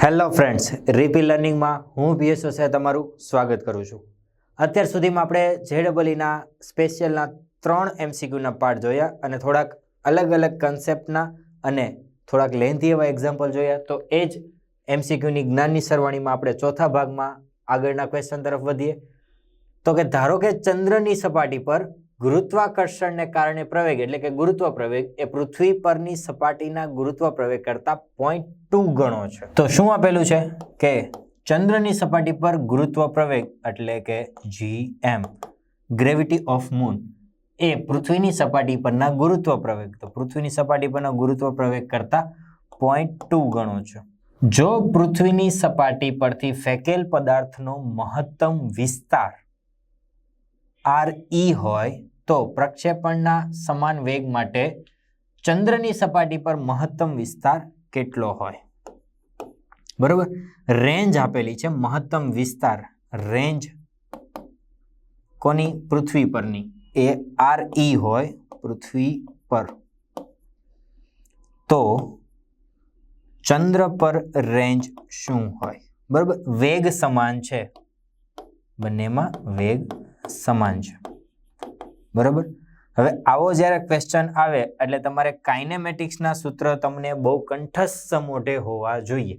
Hello friends, રીપી લર્નિંગમાં હું PS ઓસે તમારું સ્વાગત કરું છું. અત્યાર સુધીમાં આપણે જેડબલઈના સ્પેશિયલના ત્રણ એમસીક્યુના પાર્ટ જોયા અને થોડાક અલગ અલગ કન્સેપ્ટના અને થોડાક લેન્થી એવા એક્ઝામ્પલ જોયા. તો એ જ એમસીક્યુની જ્ઞાનની સરવાણીમાં આપણે ચોથા ભાગમાં આગળના ક્વેશ્ચન તરફ વધીએ. તો કે ધારો કે ચંદ્રની સપાટી પર ગુરુત્વાકર્ષણને કારણે પ્રવેગ, એટલે કે ગુરુત્વ પ્રવેગ એ પૃથ્વી પરની સપાટીના ગુરુત્વ પ્રવેગ કરતા પોઈન્ટ ટુ ગણો છે. તો શું આપેલું છે? કે ચંદ્રની સપાટી પર ગુરુત્વ પ્રવેગ એટલે કે G M gravity of moon એ પૃથ્વીની સપાટી પરના ગુરુત્વ પ્રવેગ તો પૃથ્વીની સપાટી પરના ગુરુત્વ પ્રવેગ કરતા પોઈન્ટ ટુ ગણો છે. જો પૃથ્વીની સપાટી પરથી ફેકેલ પદાર્થનો મહત્તમ વિસ્તાર આર ઈ હોય તો પ્રક્ષેપણના સમાન વેગ માટે ચંદ્રની સપાટી પર મહત્તમ વિસ્તાર કેટલો હોય? બરોબર? રેન્જ આપેલી છે, મહત્તમ વિસ્તાર. રેન્જ કોની? પૃથ્વી પરની. એ આર ઈ હોય, પૃથ્વી પર. તો ચંદ્ર પર રેન્જ શું હોય? બરોબર? વેગ સમાન છે. બંનેમાં વેગ સમાન છે. બરાબર? હવે આવો જ્યારે ક્વેશ્ચન આવે, એટલે તમારે કાઇનેમેટિક્સના સૂત્ર તમને બહુ કંઠસ્થ મોઢે હોવા જોઈએ.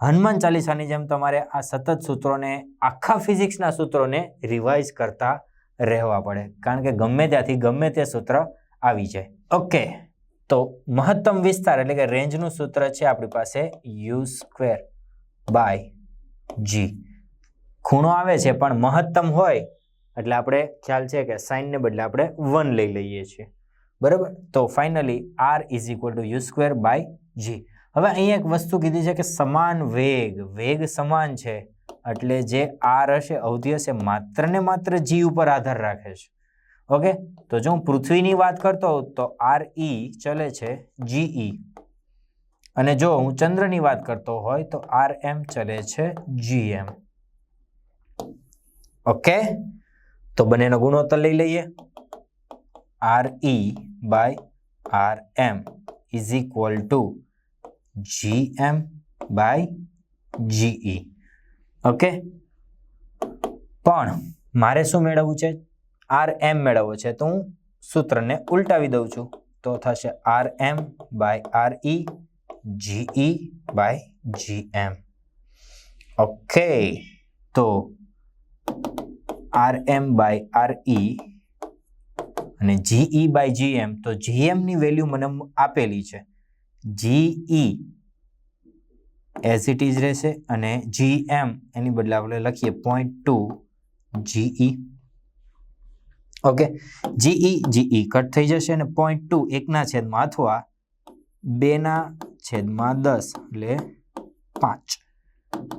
હનુમાન ચાલીસાની જેમ તમારે આ સતત સૂત્રોને, આખા ફિઝિક્સના સૂત્રોને રિવાઇઝ કરતા રહેવા પડે. કારણ કે ગમે ત્યાંથી ગમે તે સૂત્ર આવી જાય. ઓકે તો મહત્તમ વિસ્તાર એટલે કે રેન્જનું સૂત્ર છે આપણી પાસે યુ સ્ક્વેર બાય જી ખૂણો આવે છે પણ મહત્તમ હોય એટલે આપણે ખ્યાલ છે કે સાઇનને બદલે આપણે વન લઈ લઈએ છીએ. બરાબર? તો finally R is equal to U square by G હવે અહીંયા એક વસ્તુ કીધી છે કે સમાન વેગ વેગ સમાન છે, એટલે જે આર હશે, અવધિ હશે, માત્ર ને માત્ર જી ઉપર આધાર રાખે છે. ઓકે? તો જો હું પૃથ્વીની વાત કરતો હોઉં, તો આર ઈ ચલે છે જીઈ અને જો હું ચંદ્રની વાત કરતો હોય, તો આર એમ ચલે છે જી એમ ઓકે? તો બંનેનો ગુણોત્તર લઈ લઈએ. R E by R M is equal to G M by GE okay પણ મારે શું મેળવવું છે? આર એમ મેળવવો છે. તો હું સૂત્રને ઉલટાવી દઉં છું. તો થશે R M by R E GE by G M okay તો R M by R E અને જીઈ બાય જીએમ તો જીએમની વેલ્યુ મને આપેલી છે. જીઈ એઝ ઇટ ઇઝ રહેશે અને જીએમ એની બદલે આપણે લખીએ point two GE okay GE GE cut થઈ જશે અને પોઈન્ટ ટુ એકના છેદમાં અથવા બેના છેદમાં દસ, એટલે પાંચ.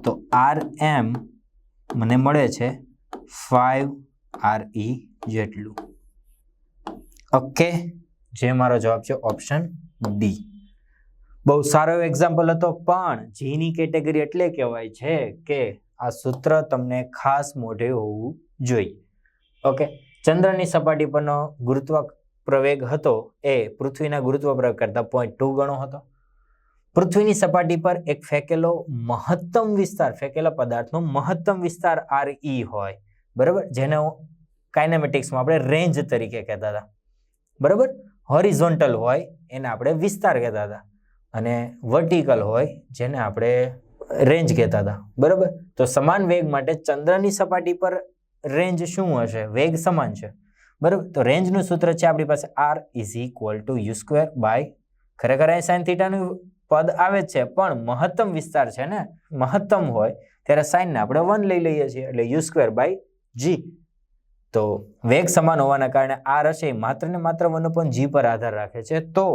તો આર એમ મને મળે છે ફાઈવ આર ઈ જેટલું. ઓકે જે મારો જવાબ છે ઓપ્શન ડી બહુ સારો એક્ઝામ્પલ હતો, પણ જીની કેટેગરી એટલે કહેવાય છે કે આ સૂત્ર તમને ખાસ મોઢે હોવું જોઈએ. ઓકે ચંદ્રની સપાટી પરનો ગુરુત્વ પ્રવેગ હતો, એ પૃથ્વીના ગુરુત્વ પ્રવેગ કરતા પોઈન્ટ ટુ ગણો હતો. પૃથ્વીની સપાટી પર એક ફેંકેલો મહત્તમ વિસ્તાર, ફેંકેલા પદાર્થનો મહત્તમ વિસ્તાર આર ઈ હોય. બરાબર? જેને કાઇનેમેટિક્સમાં આપણે રેન્જ તરીકે કહેતા હતા. બરાબર? હોરિઝોન્ટલ હોય, એને આપણે વિસ્તાર કહેતા હતા. અને વર્ટિકલ હોય, જેને આપણે રેન્જ કહેતા હતા. બરાબર? તો સમાન વેગ માટે ચંદ્રની સપાટી પર રેન્જ શું હશે? વેગ સમાન છે. બરાબર? તો રેન્જનું સૂત્ર છે આપણી પાસે R is equal to U square by ખરેખર અહીં સાઇન થીટાનું પદ આવે છે, પણ મહત્તમ વિસ્તાર છે ને, મહત્તમ હોય, ત્યારે સાઇનને આપણે વન લઈ લઈએ છીએ, એટલે યુ સ્ક્વેર બાય જી તો વેગ સમાન હોવાના કારણે આ એ માત્ર ને માત્ર વન અપોન જી પર આધાર રાખે છે. તો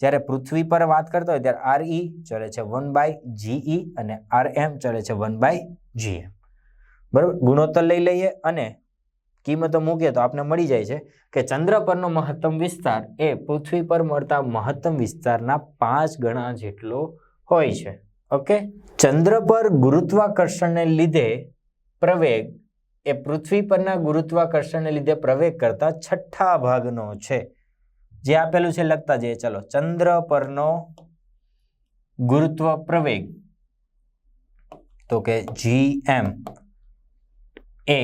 જ્યારે પૃથ્વી પર વાત કરતા હોય, ત્યારે આર ઈ ચલે છે વન બાય જીઈ અને આર એમ ચલે છે વન બાય જી એમ બરાબર? ગુણોત્તર લઈ લઈએ અને કિંમતો મૂકીએ તો આપણે મળી જાય છે કે ચંદ્ર પરનો મહત્તમ વિસ્તાર એ પૃથ્વી પર મળતા મહત્તમ વિસ્તારના પાંચ ગણા જેટલો હોય છે. ઓકે? ચંદ્ર પર ગુરુત્વાકર્ષણને લીધે પ્રવેગ એ પૃથ્વી પરના ગુરુત્વાકર્ષણને લીધે પ્રવેગ કરતા છઠ્ઠા ભાગનો છે. જે આપેલું છે લખતા જઈએ. ચલો, ચંદ્ર પરનો ગુરુત્વ પ્રવેગ તો કે જી એમ એ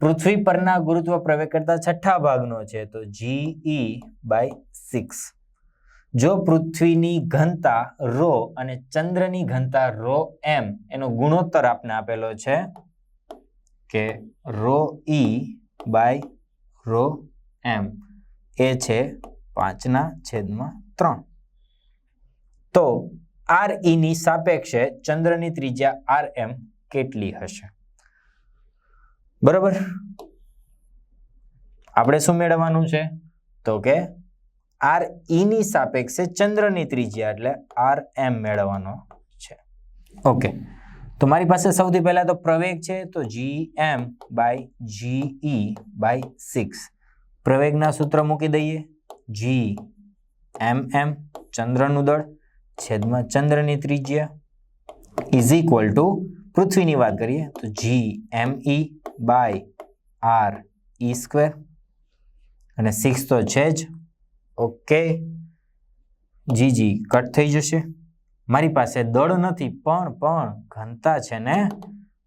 પૃથ્વી પરના ગુરુત્વ પ્રવેગ કરતા છઠ્ઠા ભાગનો છે, તો જીઈ બાય સિક્સ જો પૃથ્વીની ઘનતા રો અને ચંદ્રની ઘનતા રો એમ એનો ગુણોત્તર આપને આપેલો છે, કે rho E by rho M એ છે પાંચના છેદમાં ત્રણ. તો આર ઈની સાપેક્ષે ચંદ્રની ત્રિજ્યા આર એમ કેટલી હશે? બરાબર? આપણે શું મેળવવાનું છે? તો કે આર ઈની સાપેક્ષે ચંદ્રની ત્રિજ્યા, એટલે આર એમ મેળવવાનો છે. ઓકે તો મારી પાસે સૌથી પહેલા તો પ્રવેગ છે, તો G M by GE by six પ્રવેગના સૂત્ર મૂકી દઈએ. જી એમ એમ ચંદ્રનું દળ, છેદમાં ચંદ્રની ત્રિજ્યા ઇઝ ઇક્વલ ટુ પૃથ્વીની વાત કરીએ, તો G M E by R E square અને સિક્સ તો છે જ. ઓકે. જી જી, કટ થઈ જશે. મારી પાસે દળ નથી, પણ પણ ઘનતા છે ને?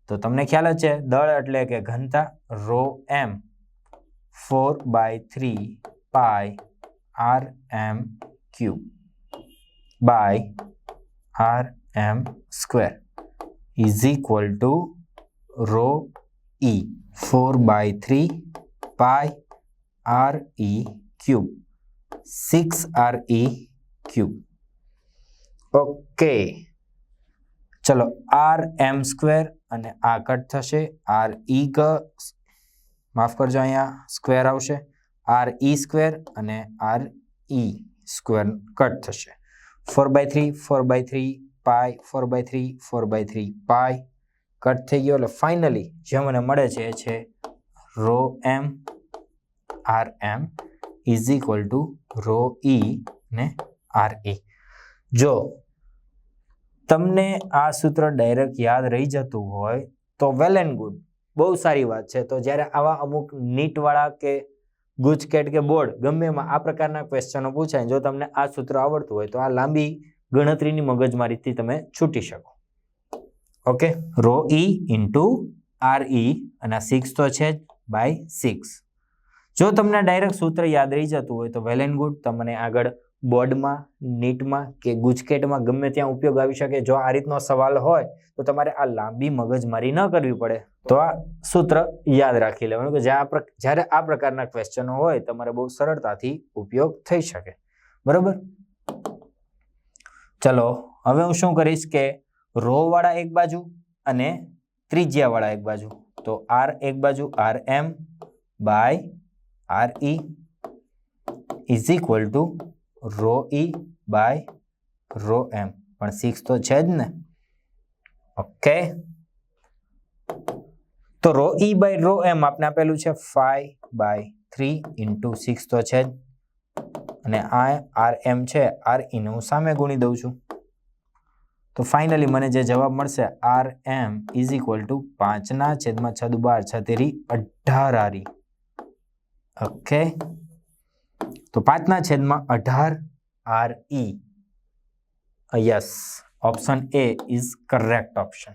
તો તમને ખ્યાલ જ છે, દળ એટલે કે ઘનતા rho M four by three pi R M cube by R M square is equal to rho E four by three pi R E cube. Six R E cube. Okay ચલો આર એમ સ્ક્વેર અને આ cut થશે. R E ગ માફ કરજો, અહીંયા square આવશે. R E square અને આર ઈ સ્ક્વેર કટ થશે. Four by three four by three pi four by three four by three pi cut થઈ ગયો એટલે ફાઇનલી જે મને મળે છે એ છે rho M R M is equal to rho E ને આર ઈ જો તમને આ સૂત્ર ડાયરેક્ટ યાદ રહી જતું હોય તો વેલ એન્ડ ગુડ બહુ સારી વાત છે. તો જ્યારે આવા અમુક નીટવાળા કે ગુજકેટ કે બોર્ડ ગમે એમાં આ પ્રકારના ક્વેશ્ચનો પૂછાય જો તમને આ સૂત્ર આવડતું હોય તો આ લાંબી ગણતરીની મગજમારીથી તમે છૂટી શકો. Okay rho E into R E અને સિક્સ તો છે જ બાય સિક્સ જો તમને ડાયરેક્ટ સૂત્ર યાદ રહી જતું હોય તો વેલ એન્ડ ગુડ તમને આગળ બોર્ડમાં, નીટમાં કે ગુજકેટમાં ગમે ત્યાં ઉપયોગ આવી શકે. જો આ રીતનો સવાલ હોય તો તમારે આ લાંબી મગજમારી ન કરવી પડે. તો આ સૂત્ર યાદ રાખી લેવાનું કે જ્યાં જ્યારે આ પ્રકારના ક્વેશ્ચનો હોય તમારે બહુ સરળતાથી ઉપયોગ થઈ શકે. બરોબર? ચલો, હવે હું શું કરીશ કે રો વાળા એક બાજુ અને ત્રિજ્યા વાળા એક બાજુ. તો આર એક બાજુ R M by R E is equal to rho E by rho M પણ સિક્સ તો છે જ ને? ઓકે તો rho E by rho M આપણે આપેલું છે five by three into six તો છે જ. અને આ આર એમ છે આર ઈને હું સામે ગુણી દઉં છું. તો ફાઇનલી મને જે જવાબ મળશે R M is equal to પાંચના છેદમાં છ બાર છતેરી તેરી અઢાર આરી. ઓકે? તો પાંચના છેદમાં અઢાર R. E yes option A is correct option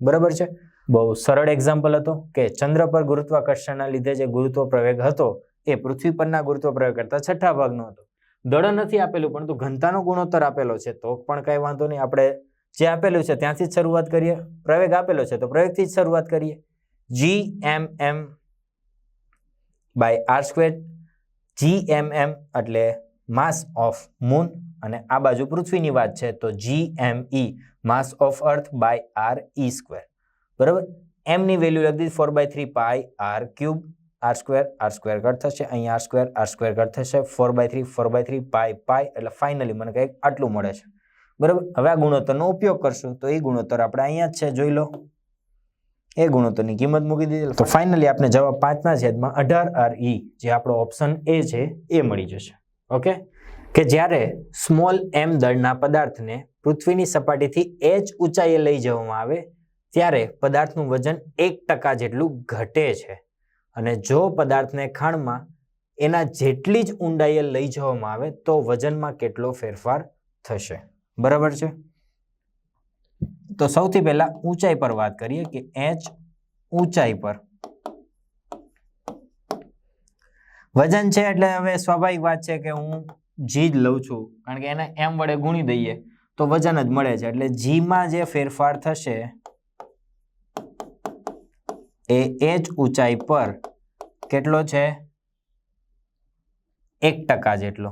બરાબર છે? બહુ સરળ એક્ઝામ્પલ હતો કે ચંદ્ર પર ગુરુત્વાકર્ષણના લીધે જે ગુરુત્વ પ્રવેગ હતો, એ પૃથ્વી પરના ગુરુત્વ પ્રવેગ કરતા છઠ્ઠા ભાગનો હતો. દળ નથી આપેલું, પરંતુ ઘનતાનો ગુણોત્તર આપેલો છે. તો પણ કઈ વાંધો નહીં, આપણે જે આપેલું છે, ત્યાંથી જ શરૂઆત કરીએ. પ્રવેગ આપેલો છે, તો પ્રવેગથી જ શરૂઆત કરીએ. G M M by R square G M M એટલે માસ ઓફ મૂન અને આ બાજુ પૃથ્વીની વાત છે, તો G M E mass of earth by R E square બરાબર? એમની વેલ્યુ લખી દીધી four by three pi R cube R square R square cut થશે. અહીંયા R square R square cut થશે. Four by three four by three pi pi એટલે finally મને કંઈક આટલું મળે છે. બરાબર? હવે આ ગુણોત્તરનો ઉપયોગ કરશું. તો એ ગુણોત્તર આપણે અહીંયા જ છે, જોઈ લો. એ ગુણોત્તરની કિંમત મૂકી દીધી. તો ફાઇનલી આપણે જવાબ પાંચના છેદમાં અઢાર આર ઈ જે આપણો ઓપ્શન એ છે, એ મળી જશે. ઓકે કે જ્યારે સ્મોલ એમ દળના પદાર્થને પૃથ્વીની સપાટીથી એચ ઊંચાઈએ લઈ જવામાં આવે, ત્યારે પદાર્થનું વજન એક ટકા જેટલું ઘટે છે. અને જો પદાર્થને ખાણમાં એના જેટલી જ ઊંડાઈએ લઈ જવામાં આવે, તો વજનમાં કેટલો ફેરફાર થશે? બરાબર છે? તો સૌથી પહેલા ઊંચાઈ પર વાત કરીએ કે એચ ઊંચાઈ પર. વજન છે એટલે હવે સ્વાભાવિક વાત છે કે હું જી જ લઉં છું, કારણ કે એને એમ વડે ગુણી દઈએ તો વજન જ મળે છે. એટલે જીમાં જે ફેરફાર થશે એ એચ ઊંચાઈ પર કેટલો છે? એક ટકા જેટલો.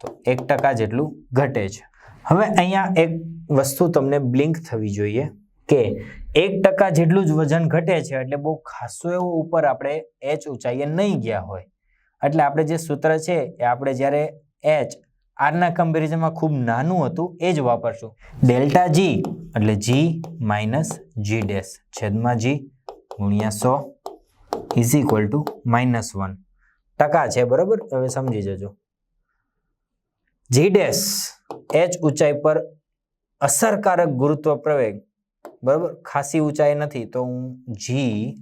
તો એક ટકા જેટલું ઘટે છે. હવે અહીંયા એક વસ્તુ તમને બ્લિંક થવી જોઈએ કે એક ટકા જેટલું જ વજન ઘટે છે એટલે બહુ ખાસો એવો ઉપર આપણે એચ ઊંચાઈએ નહીં ગયા હોય. એટલે આપણે જે સૂત્ર છે એ આપણે જ્યારે એચ આરના કમ્પેરિઝનમાં ખૂબ નાનું હતું એ જ વાપરશું. ડેલ્ટા જી એટલે જી માઇનસ જી ડેશ છેદમાં જી ગુણ્યા સો is equal to minus one ટકા છે બરાબર? હવે સમજી જજો. જી ડેશ એચ ઊંચાઈ પર અસરકારક ગુરુત્વ પ્રવેગ. બરોબર? ખાસી ઊંચાઈ નથી, તો હું G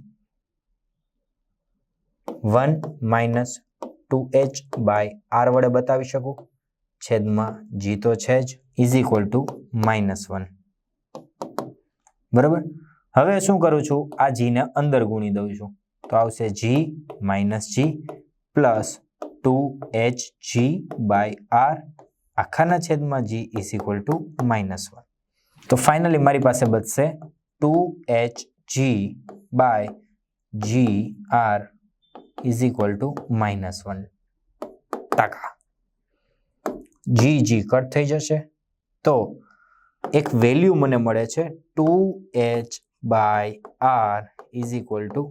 one minus two H by R વડે બતાવી શકું? છેદમાં જી તો છે જ is equal to minus one બરાબર? હવે શું કરું છું? આ જીને અંદર ગુણી દઉં છું. તો આવશે G minus G plus two H G by R આખાના છેદમાં G is equal to minus one. તો ફાઇનલી મારી પાસે બચશે two H G by G R is equal to minus one ટકા. જી જી કટ થઈ જશે. તો એક વેલ્યુ મને મળે છે two H by R is equal to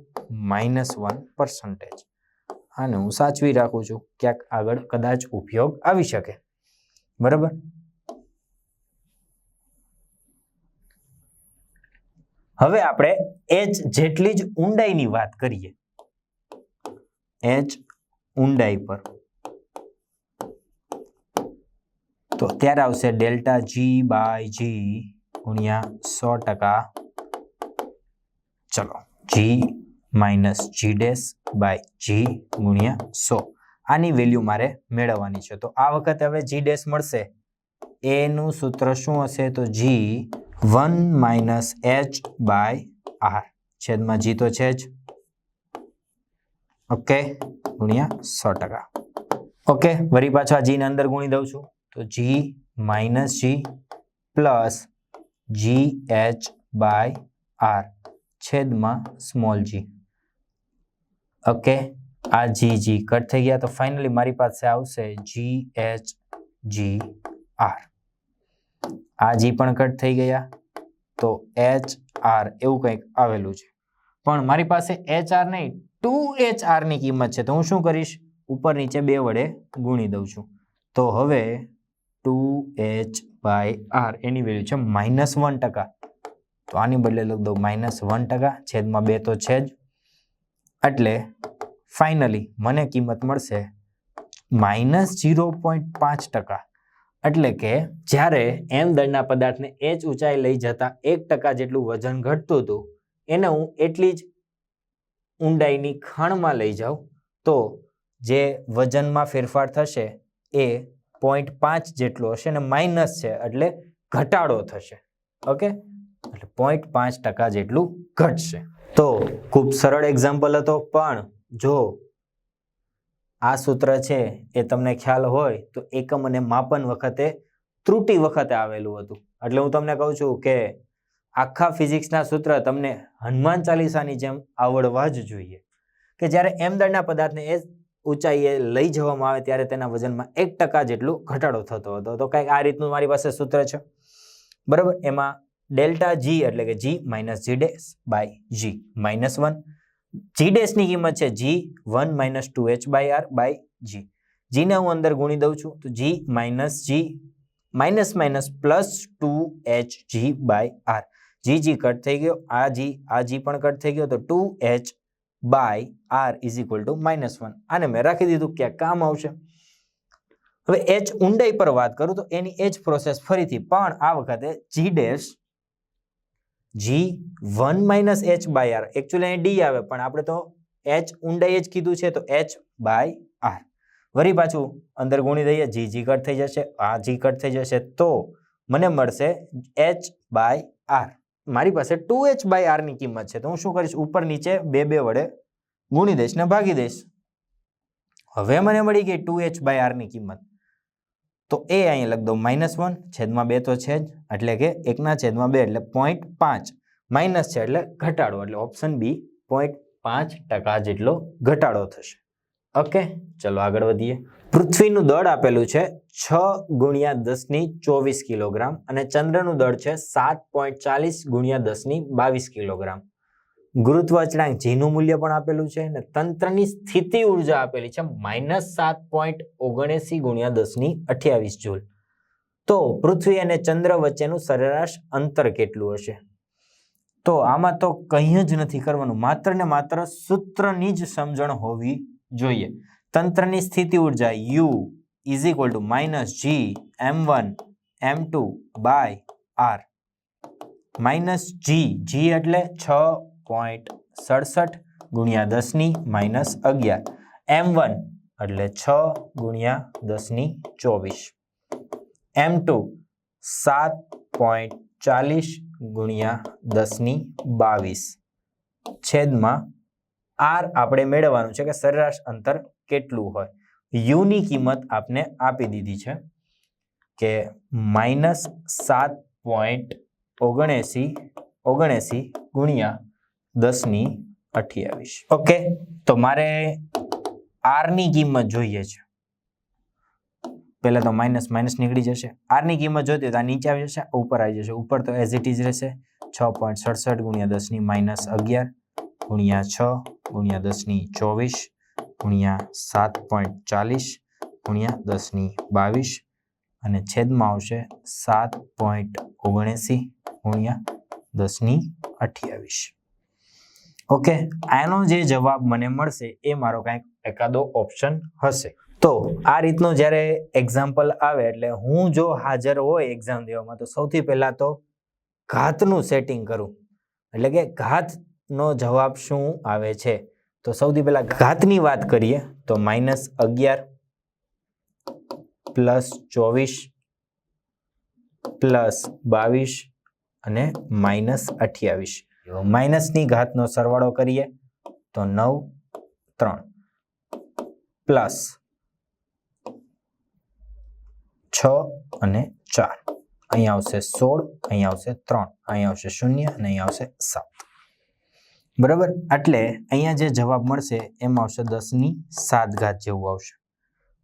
minus one percentage. આને હું સાચવી રાખું છું, ક્યાંક આગળ કદાચ ઉપયોગ આવી શકે. બરાબર? હવે આપણે એચ જેટલી જ ઊંડાઈની વાત કરીએ. એચ ઊંડાઈ પર. તો ત્યારે આવશે ડેલ્ટા જી બાય જી ગુણ્યા સો ટકા. ચલો, G minus G dash by G ગુણ્યા સો. આની વેલ્યુ મારે મેળવવાની છે. તો આ વખતે હવે જી ડેશ મળશે. એનું સૂત્ર શું હશે? તો G one minus H by R છેદમાં જી તો છે જ. ઓકે ગુણ્યા સો ટકા. ઓકે વળી પાછો આ જીને અંદર ગુણી દઉં છું. તો G minus G plus G H by R છેદમાં સ્મોલ જી ઓકે આ જી જી કટ થઈ ગયા તો ફાઇનલી મારી પાસે આવશે જી એચ જી આર આ જી પણ કટ થઈ ગયા તો એચ આર એવું કંઈક આવેલું છે. પણ મારી પાસે એચ આર નહીં ટુ એચ આરની કિંમત છે તો હું શું કરીશ? ઉપર નીચે બે વડે ગુણી દઉં છું. તો હવે ટુ એચ બાય આર એની વેલ્યુ છે માઇનસ વન ટકા. તો આની બદલે લખ દઉં માઇનસ વન ટકા છેદમાં બે તો છે જ એટલે ફાઇનલી મને કિંમત મળશે માઇનસ જીરો પોઈન્ટ પાંચ ટકા. એટલે કે જ્યારે એમ દળના પદાર્થને એચ ઊંચાઈ લઈ જતા એક ટકા જેટલું વજન ઘટતું હતું, એને હું એટલી જ ઊંડાઈની ખાણમાં લઈ જાઉં, તો જે વજનમાં ફેરફાર થશે એ પોઈન્ટ પાંચ જેટલો હશે અને માઇનસ છે એટલે ઘટાડો થશે. ઓકે? એટલે પોઈન્ટ પાંચ ટકા જેટલું ઘટશે. તો ખૂબ સરળ એક્ઝામ્પલ હતો, પણ જો આ સૂત્ર છે એ તમને ખ્યાલ હોય, તો એકમ અને માપન વખતે ત્રુટી વખતે આવેલું હતું. એટલે હું તમને કહું છું કે આખા ફિઝિક્સના સૂત્ર તમને હનુમાન ચાલીસાની જેમ આવડવા જ જોઈએ. કે જ્યારે એમ દળના પદાર્થને એ ઊંચાઈએ લઈ જવામાં આવે ત્યારે તેના વજનમાં એક ટકા જેટલું ઘટાડો થતો હતો. તો કંઈક આ રીતનું મારી પાસે સૂત્ર છે. બરાબર? એમાં ડેલ્ટા જી એટલે કે G minus G dash by G. Minus one. G ડેશની કિંમત છે G one minus two H by R by G. જીને હું અંદર ગુણી દઉં છું તો G minus G minus minus plus two H G by R. G G cut થઈ ગયો. આ જી આ જી પણ કટ થઈ ગયો તો two H by R is equal to minus one. આને મેં રાખી દીધું ક્યાંક કામ આવશે. હવે એચ ઊંડાઈ પર વાત કરું તો એની એ જ પ્રોસેસ ફરીથી, પણ આ વખતે G dash G one minus H by R actually અહીં ડી આવે, પણ આપણે તો એચ ઊંડાઈ જ કીધું છે, તો એચ બાય આર વળી પાછું અંદર ગુણી દઈએ જી જી કટ થઈ જશે, આ જી કટ થઈ જશે, તો મને મળશે એચ બાય આર મારી પાસે ટુ એચ બાય આરની કિંમત છે, તો હું શું કરીશ? ઉપર નીચે બે બે વડે ગુણી દઈશ ને ભાગી દઈશ. હવે મને મળી ગઈ ટુ એચ બાય આરની કિંમત. તો એ અહીં લખ દઉં. માઇનસ વન છેદમાં બે તો છે જ. એટલે કે એકના છેદમાં બે એટલે પોઈન્ટ પાંચ. માઇનસ છે એટલે ઘટાડો. એટલે ઓપ્શન બી પોઈન્ટ પાંચ ટકા જેટલો ઘટાડો થશે. ઓકે ચલો આગળ વધીએ. પૃથ્વીનું દળ આપેલું છે છ ગુણ્યા દસની ચોવીસ કિલોગ્રામ અને ચંદ્રનું દળ છે સાત પોઈન્ટ ચાલીસ ગુણ્યા દસની બાવીસ કિલોગ્રામ. ગુરુત્વ અચળાંક જીનું મૂલ્ય પણ આપેલું છે અને તંત્રની સ્થિતિ ઊર્જા આપેલી છે માઇનસ સાત પોઈન્ટ ઓગણએસી ગુણ્યા દસની અઠ્યાવીસ જૂલ. તો પૃથ્વી અને ચંદ્ર વચ્ચેનું સરેરાશ અંતર કેટલું હશે? તો આમાં તો કંઈ જ નથી કરવાનું. માત્ર ને માત્ર સૂત્રની જ સમજણ હોવી જોઈએ. તંત્રની સ્થિતિ ઊર્જા U is equal to minus G M one M two by R minus G G એટલે છ પોઈન્ટ સડસઠ ગુણ્યા દસની માઇનસ અગિયાર. એમ વન એટલે છ ગુણ્યા દસની ચોવીસ. એમ ટુ સાત પોઈન્ટ ચાલીસ ગુણ્યા દસની બાવીસ. છેદમાં આર આપણે મેળવવાનું છે કે સરેરાશ અંતર કેટલું હોય. યુની કિંમત આપને આપી દીધી છે કે માઇનસ સાત પોઈન્ટ ઓગણએસી ઓગણએસી ગુણ્યા દસની અઠ્યાવીસ ઓકે? તો મારે આરની કિંમત જોઈએ છે. પહેલાં તો માઇનસ માઇનસ નીકળી જશે. આરની કિંમત જોઈતી હોય તો આ નીચે આવી જશે ઉપર આવી જશે. ઉપર તો એઝ ઇટ ઇઝ રહેશે. છ પોઈન્ટ સડસઠ ગુણ્યા દસની માઇનસ અગિયાર ગુણ્યા છ ગુણ્યા દસની ચોવીસ ગુણ્યા સાત પોઈન્ટ ચાલીસ ગુણ્યા દસની બાવીસ અને છેદમાં આવશે સાત પોઈન્ટ ઓગણએંસી ગુણ્યા દસની અઠ્યાવીસ. ઓકે? આનો જે જવાબ મને મળશે એ મારો કાંઈક એકાદો ઓપ્શન હશે. તો આ રીતનું જ્યારે એક્ઝામ્પલ આવે એટલે હું જો હાજર હોય એક્ઝામ દેવામાં તો સૌથી પહેલાં તો ઘાતનું સેટિંગ કરું. એટલે કે ઘાતનો જવાબ શું આવે છે? તો સૌથી પહેલાં ઘાતની વાત કરીએ તો માઇનસ અગિયાર પ્લસ ચોવીસ પ્લસ બાવીસ અને માઇનસ અઠ્યાવીસ. માઇનસની ઘાતનો સરવાળો કરીએ તો નવ, ત્રણ. પ્લસ છ અને ચાર. અહીંયા આવશે સોળ અહીંયા આવશે ત્રણ. અહીંયા આવશે શૂન્ય અને અહીંયા આવશે સાત. બરાબર? એટલે અહીંયા જે જવાબ મળશે, એમાં આવશે દસની સાત ઘાત જેવું આવશે.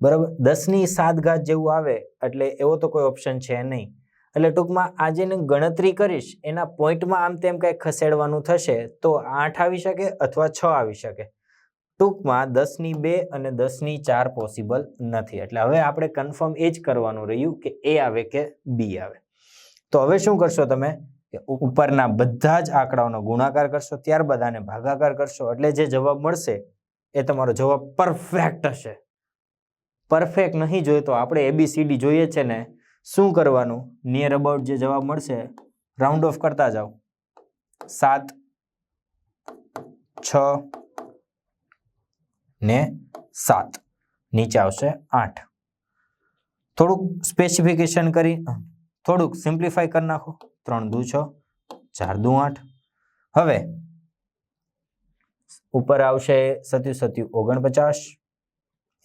બરાબર? દસની સાત ઘાત જેવું આવે, એટલે એવો તો કોઈ ઓપ્શન છે નહીં. એટલે ટૂંકમાં આ જેને ગણતરી કરીશ, એના પોઈન્ટમાં આમ તેમ કંઈક ખસેડવાનું થશે, તો આઠ આવી શકે અથવા છ આવી શકે. ટૂંકમાં દસની બે અને દસની ચાર પોસિબલ નથી. એટલે હવે આપણે કન્ફર્મ એ જ કરવાનું રહ્યું કે એ આવે કે બી આવે. તો હવે શું કરશો તમે? કે ઉપરના બધા જ આંકડાઓનો ગુણાકાર કરશો ત્યારબાદ આને ભાગાકાર કરશો. એટલે જે જવાબ મળશે, એ તમારો જવાબ પરફેક્ટ હશે. પરફેક્ટ નહીં જોઈએ તો આપણે એબીસીડી જોઈએ છે ને? શું કરવાનું? નિયર અબાઉટ જે જવાબ મળશે રાઉન્ડ ઓફ કરતા જાઓ. સાત, છ, ને સાત. નીચે આવશે આઠ. થોડુંક સ્પેસિફિકેશન કરી થોડુંક સિમ્પ્લિફાઈ કરી નાખો. ત્રણ દુ છ, ચાર દુ આઠ. હવે, ઉપર આવશે સત્યુ સત્યુ ઓગણપચાસ.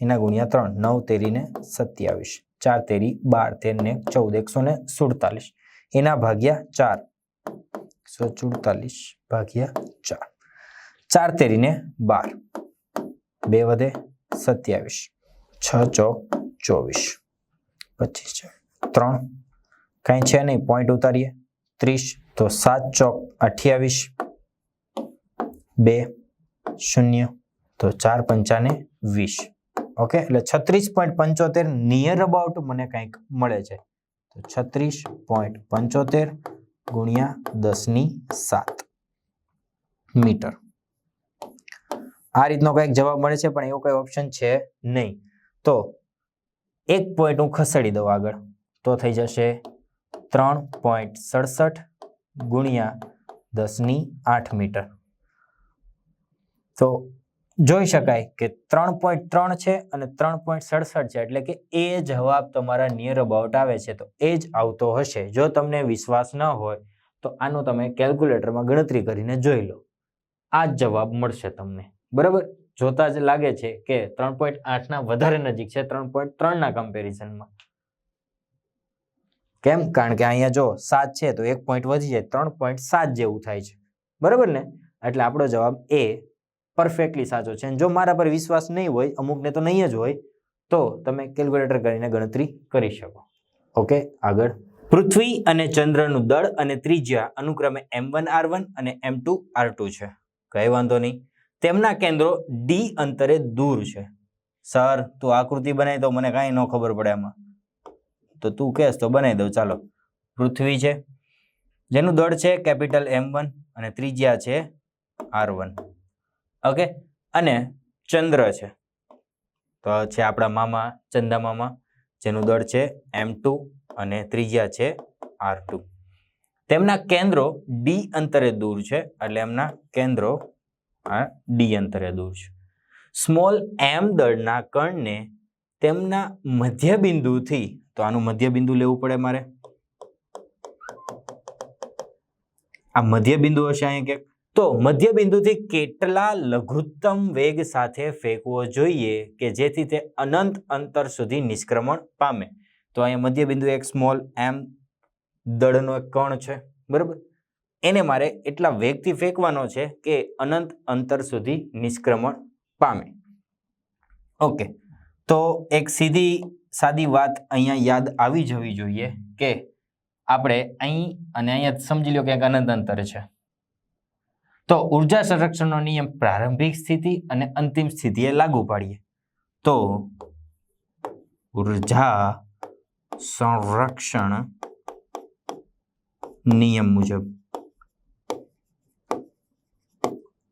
એના ગુણ્યા ત્રણ, નવ તેરીને સત્યાવીસ, ચાર તેરી, બાર તેર ને ચૌદ એકસો ને સુડતાલીસ. એના ભાગ્યા ચાર. એકસો ચુડતાલીસ ભાગ્યા ચાર. ચાર તેરીને બાર. બે વધે સત્યાવીસ. છ ચોક ચોવીસ. પચીસ છ. ત્રણ. કાંઈ છે નહીં પોઈન્ટ ઉતારીએ. ત્રીસ, તો સાત ચોક અઠ્યાવીસ. બે, શૂન્ય, તો ચાર પંચાને વીસ. ઓકે? એટલે છત્રીસ પોઈન્ટ પંચોતેર નિયર અબાઉટ મને કંઈક મળે છે. તો છત્રીસ પોઈન્ટ પંચોતેર ગુણ્યા દસની સાત મીટર. આ રીતનો કંઈક જવાબ મળે છે, પણ એવો કોઈ ઓપ્શન છે નહીં. તો એક પોઈન્ટ હું ખસેડી દઉં આગળ. તો થઈ જશે ત્રણ પોઈન્ટ સડસઠ ગુણ્યા દસની આઠ મીટર. તો જોઈ શકાય કે ત્રણ પોઈન્ટ ત્રણ છે અને ત્રણ પોઈન્ટ સડસઠ છે. એટલે કે એ જવાબ તમારા નિયર અબાઉટ આવે છે. તો એ જ આવતો હશે. જો તમને વિશ્વાસ ન હોય, તો આનું તમે કેલ્ક્યુલેટરમાં ગણતરી કરીને જોઈ લો. આ જ જવાબ મળશે તમને. બરાબર? જોતા જ લાગે છે કે ત્રણ પોઈન્ટ આઠના વધારે નજીક છે, ત્રણ પોઈન્ટ ત્રણના કમ્પેરિઝનમાં કેમ? કારણ કે અહીંયા જો સાત છે, તો એક પોઈન્ટ વધી જાય, ત્રણ પોઈન્ટ સાત જેવું થાય છે. બરાબર ને? એટલે આપણો જવાબ એ પરફેક્ટલી સાચો છે. જો મારા પર વિશ્વાસ નહીં હોય, અમુકને તો નહીં જ હોય, તો તમે કેલ્ક્યુલેટર કરીને ગણતરી કરી શકો. ઓકે, આગળ. પૃથ્વી અને ચંદ્રનું દળ અને ત્રિજ્યા અનુક્રમે એમ વન આર વન અને એમ ટુ આર ટુ છે. કઈ વાંધો નહીં. તેમના કેન્દ્રો ડી અંતરે દૂર છે. સર, તું આકૃતિ બનાવી દો મને કાંઈ ન ખબર પડે એમાં તો તું કહેશ તો બનાવી દઉં. ચાલો. પૃથ્વી છે. જેનું દળ છે કેપિટલ એમ વન અને ત્રિજ્યા છે આર વન ઓકે? અને ચંદ્ર છે. તો છે આપણા મામા, ચંદા મામા, જેનું દળ છે એમ અને ત્રિજ્યા છે આર તેમના કેન્દ્રો ડી અંતરે દૂર છે, એટલે એમના કેન્દ્રો આ ડી અંતરે દૂર છે. સ્મોલ એમ દળના કણને તેમના મધ્યબિંદુથી, તો આનું મધ્યબિંદુ લેવું પડે મારે? આ મધ્યબિંદુ હશે અહીંયા ક્યાંક? તો મધ્ય બિંદુથી કેટલા લઘુત્તમ વેગ સાથે ફેંકવો જોઈએ કે જેથી તે અનંત અંતર સુધી નિષ્ક્રમણ પામે? તો અહીંયા મધ્યબિંદુ એક સ્મોલ એમ દળનો એક કણ છે, બરાબર? એને મારે એટલા વેગથી ફેંકવાનો છે કે અનંત અંતર સુધી નિષ્ક્રમણ પામે. ઓકે, તો એક સીધી સાદી વાત અહીંયા યાદ આવી જવી જોઈએ કે આપણે અહીં અને અહીંયા સમજી લો એક અનંત અંતર છે. તો ઊર્જા સંરક્ષણનો નિયમ પ્રારંભિક સ્થિતિ અને અંતિમ સ્થિતિએ લાગુ પાડીએ. તો ઊર્જા સંરક્ષણ નિયમ મુજબ.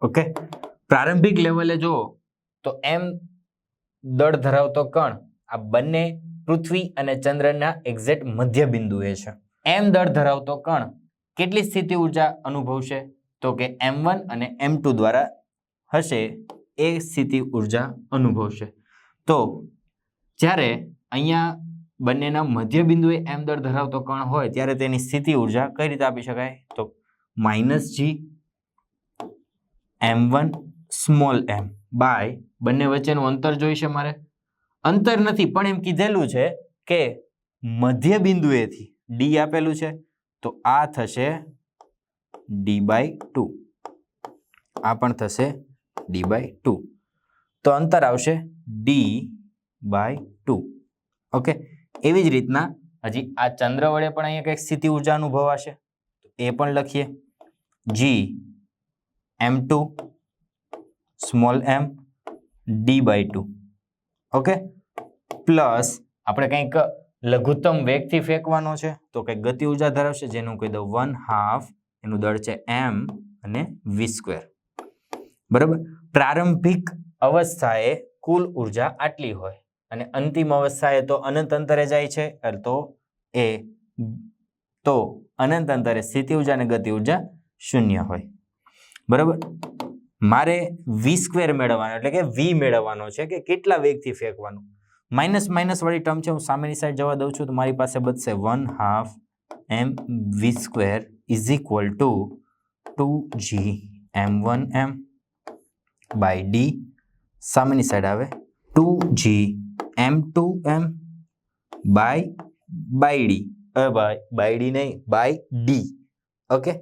ઓકે? પ્રારંભિક લેવલે જો તો એમ દળ ધરાવતો કણ આ બંને પૃથ્વી અને ચંદ્રના એક્ઝેક્ટ મધ્ય બિંદુએ છે. એમ દળ ધરાવતો કણ કેટલી સ્થિતિ ઊર્જા અનુભવશે? તો કે એમ વન અને એમ દ્વારા હશે એ સ્થિતિ ઊર્જા અનુભવશે. તો જ્યારે અહીંયા બંનેના મધ્ય બિંદુએ એમ દળ ધરાવતો કણ હોય, ત્યારે તેની સ્થિતિ ઊર્જા કઈ રીતે આપી શકાય? તો minus G, M one, small M, by બંને વચ્ચેનું અંતર જોઈશે મારે. અંતર નથી, પણ એમ કીધેલું છે કે મધ્ય બિંદુએથી ડી આપેલું છે. તો આ થશે ડી બાય ટુ આ પણ થશે ડી બાય ટુ તો અંતર આવશે ડી બાય ટુ ઓકે એવી જ રીતના હજી આ ચંદ્ર વડે પણ અહીંયા કંઈક સ્થિતિ ઊર્જા અનુભવાશે. એ પણ લખીએ. G M two small M D by two okay plus આપણે કંઈક લઘુત્તમ વેગથી ફેંકવાનો છે, તો કંઈક ગતિ ઊર્જા ધરાવશે, જેનું કહી દઉં વન હાફ એનું દળ છે એમ અને વી સ્ક્વેર. બરાબર? પ્રારંભિક અવસ્થાએ કુલ ઊર્જા આટલી હોય અને અંતિમ અવસ્થાએ તો અનંત અંતરે જાય છે તો એ તો અનંત અંતરે સ્થિતિ ઊર્જા અને ગતિ ઊર્જા શૂન્ય હોય. બરાબર? મારે વી સ્ક્વેર મેળવવાનો, એટલે કે વી મેળવવાનો છે કે કેટલા વેગથી ફેંકવાનું? માઇનસ માઇનસ વાળી ટર્મ છે, હું સામેની સાઈડ જવા દઉં છું, તો મારી પાસે બચશે one half M V square is equal to two G M one M by D સામેની સાઈડ આવે. Two G M two M by by D by by D નહીં બાય ડી ઓકે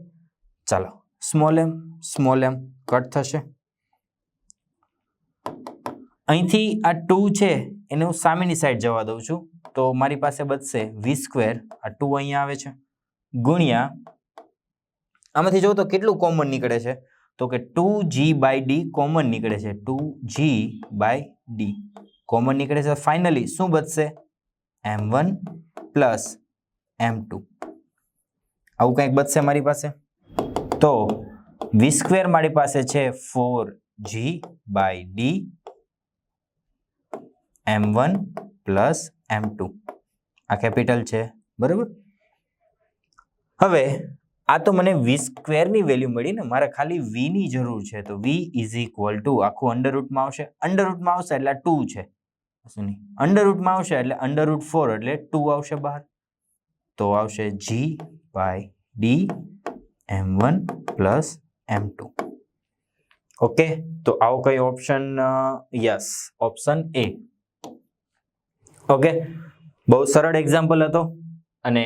ચાલો. Small M small M cut થશે. અહીંથી આ two છે, એને હું સામેની સાઈડ જવા દઉં છું. તો મારી પાસે બચશે વી સ્ક્વેર આ ટુ અહીંયા આવે છે. ગુણ્યા આમાંથી જો તો કેટલું કોમન નીકળે છે? તો કે two G by D common નીકળે છે. Two G by D common નીકળે છે. ફાઇનલી શું બચશે? M one plus M two આવું કંઈક બચશે મારી પાસે? તો વી સ્ક્વેર મારી પાસે છે four G by D M one plus M two આ કેપિટલ છે. બરાબર? હવે આ તો મને વી સ્ક્વેરની વેલ્યુ મળી ને મારે ખાલી વીની જરૂર છે. તો વી ઇઝ ઇક્વલ ટુ આખું અંડરરૂટમાં આવશે. અંડરરૂટમાં આવશે એટલે ટુ છે. શું નહીં. અંડરરૂટમાં આવશે એટલે અંડરરૂટ ફોર એટલે ટુ આવશે બહાર. તો આવશે G by D M one plus M two okay તો આવો કઈ option yes option A okay બહુ સરળ એક્ઝામ્પલ હતો. અને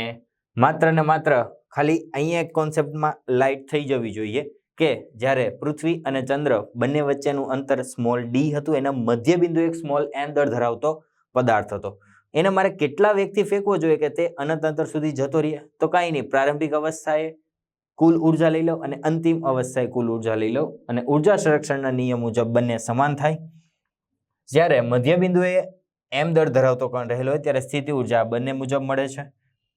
માત્ર ને માત્ર ખાલી અહીંયા એક કોન્સેપ્ટમાં લાઇટ થઈ જવી જોઈએ કે જ્યારે પૃથ્વી અને ચંદ્ર બંને વચ્ચેનું અંતર સ્મોલ ડી હતું, એના મધ્ય બિંદુ એક સ્મોલ એમ દળ ધરાવતો પદાર્થ હતો. એને મારે કેટલા વેગથી ફેંકવો જોઈએ કે તે અનંત અંતર સુધી જતો રહે? તો કાંઈ નહીં, પ્રારંભિક અવસ્થાએ કુલ ઊર્જા લઈ લો અને અંતિમ અવસ્થાએ કુલ ઊર્જા લઈ લો અને ઊર્જા સંરક્ષણના નિયમ મુજબ બંને સમાન થાય. જ્યારે મધ્ય બિંદુએ એમ દળ ધરાવતો કણ રહેલો હોય, ત્યારે સ્થિતિ ઊર્જા બંને મુજબ મળે છે.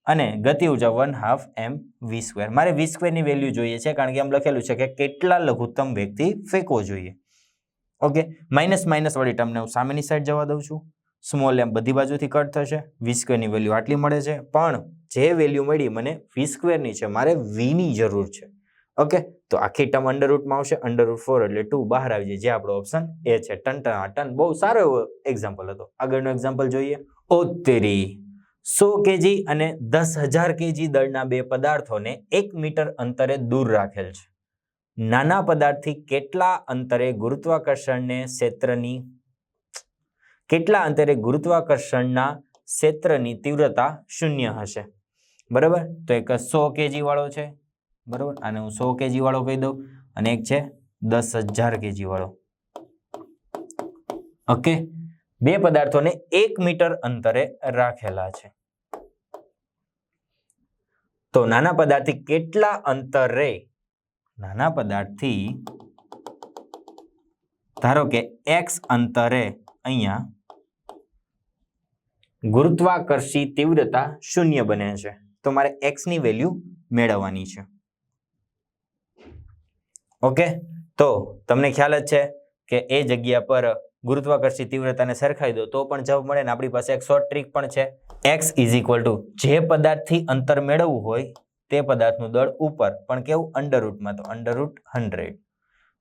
અને ગતિ ઊર્જા one half M V square મારે વી સ્ક્વેરની વેલ્યુ જોઈએ છે, કારણ કે એમ લખેલું છે કે કેટલા લઘુત્તમ વેગથી ફેંકવો જોઈએ. ઓકે માઇનસ માઇનસ વાળી ટર્મને હું સામેની સાઈડ જવા દઉં છું. સ્મોલ એમ બધી બાજુથી કટ થશે. વી સ્ક્વેરની વેલ્યુ આટલી મળે છે. પણ જે વેલ્યુ મળી મને વી સ્ક્વેરની છે. મારે વીની જરૂર છે. ઓકે તો આખી ટર્મ અંડરરૂટમાં આવશે. અંડરરૂટ ફોર એટલે ટુ બહાર આવી જાય. જે આપણો ઓપ્શન એ છે. ટન ટન બહુ સારો એવો એક્ઝામ્પલ હતો. આગળનો એક્ઝામ્પલ જોઈએ. ઓ તેરી સો કેજી અને દસ હજાર કેજી દળના બે પદાર્થોને એક મીટર અંતરે દૂર રાખેલ છે. નાના પદાર્થથી કેટલા અંતરે ગુરુત્વાકર્ષણને ક્ષેત્રની કેટલા અંતરે ગુરુત્વાકર્ષણના ક્ષેત્રની તીવ્રતા શૂન્ય હશે? બરાબર? તો એક સો કેજી વાળો છે. બરાબર? આને હું સો કેજી વાળો કહી દઉં. અને એક છે દસ હજાર કેજી વાળો. ઓકે? બે પદાર્થોને એક મીટર અંતરે રાખેલા છે. તો નાના પદાર્થથી કેટલા અંતરે? નાના પદાર્થથી ધારો કે એક્સ અંતરે અહીંયા ગુરુત્વાકર્ષી તીવ્રતા શૂન્ય બને છે. તો મારે એક્સની વેલ્યુ મેળવવાની છે. ઓકે? તો તમને ખ્યાલ જ છે કે એ જગ્યા પર ગુરુત્વાકર્ષી તીવ્રતાને સરખાવી દો, તો પણ જવાબ મળે ને આપણી પાસે એક શોર્ટ ટ્રીક પણ છે. એક્સ ઇઝ ઇક્વલ ટુ જે પદાર્થથી અંતર મેળવવું હોય, તે પદાર્થનું દળ ઉપર, પણ કેવું? અંડરરૂટમાં તો અંડરરૂટ હંડ્રેડ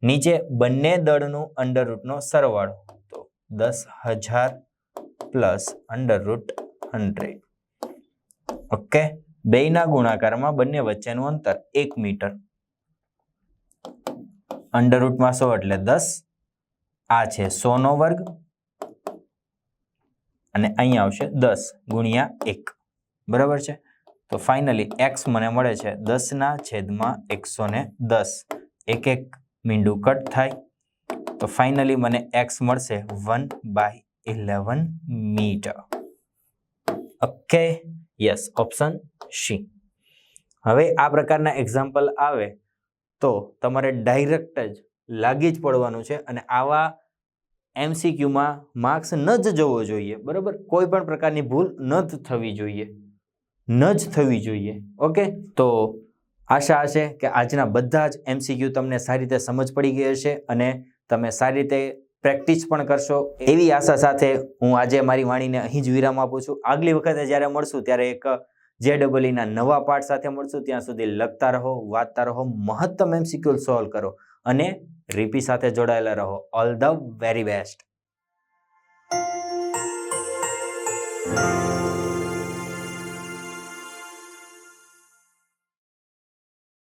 નીચે બંને દળનું અંડરરૂટનો સરવાળો. તો દસ હજાર plus under root hundred okay બેયના ગુણાકારમાં બંને વચ્ચેનું અંતર એક મીટર અંડરરૂટમાં સો એટલે દસ. આ છે સો નો વર્ગ અને અહીંયા આવશે દસ ગુણ્યા એક. બરાબર છે? તો ફાઇનલી એક્સ મને મળે છે દસના છેદમાં એકસો ને દસ. એક એક મીંડું કટ થાય. તો ફાઇનલી મને એક્સ મળશે one by eleven metre. Okay yes option C હવે આ પ્રકારના એક્ઝામ્પલ આવે તો તમારે ડાયરેક્ટ જ લાગી જ પડવાનું છે અને આવા એમસીક્યુમાં માર્ક્સ ન જ જવો જોઈએ, બરાબર? કોઈ પણ પ્રકારની ભૂલ ન જ થવી જોઈએ. ન જ થવી જોઈએ, ઓકે? તો આશા હશે કે આજના બધા જ એમસીક્યુ તમને સારી રીતે સમજ પડી ગઈ હશે અને તમે સારી રીતે પ્રેક્ટિસ પણ કરશો. એવી આશા સાથે હું આજે મારી વાણીને અહીં જ વિરામ આપું છું. આગલી વખતે જ્યારે મળશું, ત્યારે એક જે ડબલઈના નવા પાઠ સાથે મળશું. ત્યાં સુધી લખતા રહો, વાંચતા રહો, મહત્તમ એમસીક્યુ સોલ્વ કરો. અને રીપી સાથે જોડાયેલા રહો. All the very best.